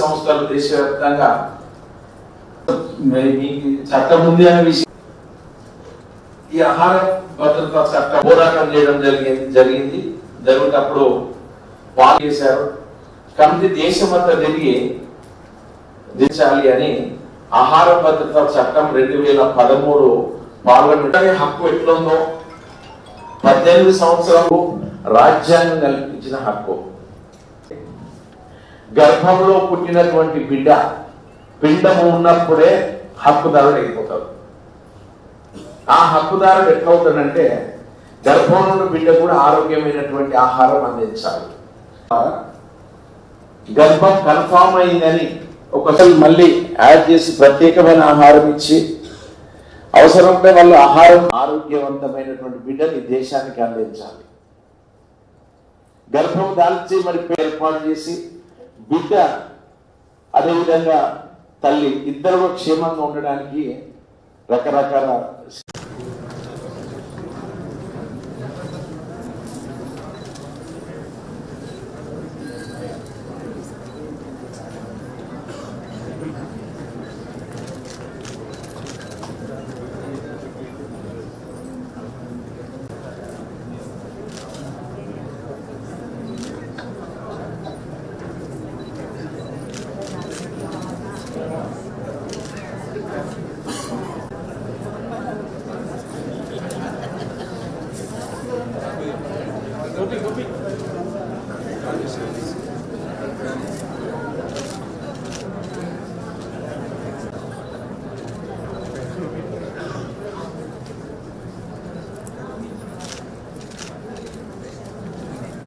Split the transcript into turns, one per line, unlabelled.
సంస్థలు దేశవ్యాప్తంగా మరి మీకు చట్టం ఉంది అనే విషయం. ఈ ఆహార భద్రతా చట్టం పోరాటం చేయడం జరిగింది జరిగింది. జరుగుతప్పుడు వాళ్ళు చేశారు. దేశం అంత తిరిగి దించాలి అని ఆహార భద్రతా చట్టం రెండు వేల పదమూడు పార్లమెంట్ హక్కు ఎట్లుందో పద్దెనిమిది సంవత్సరాలు రాజ్యాంగం కల్పించిన హక్కు. గర్భంలో పుట్టినటువంటి బిడ్డ పిండము ఉన్నప్పుడే హక్కుదారుడు అయిపోతాడు. ఆ హక్కుదారుడు ఎట్లవుతాడంటే గర్భంలో బిడ్డ కూడా ఆరోగ్యమైనటువంటి ఆహారం అందించాలి. గర్భం కన్ఫామ్ అయిందని ఒకసారి మళ్ళీ యాడ్ చేసి ప్రత్యేకమైన ఆహారం ఇచ్చి అవసరంపై వాళ్ళు ఆహారం ఆరోగ్యవంతమైనటువంటి బిడ్డని దేశానికి అందించాలి. గర్భం దాల్చి మరి ఏర్పాటు చేసి బిడ్డ అదేవిధంగా తల్లి ఇద్దరు క్షేమంగా ఉండడానికి రకరకాల
飛び飛び。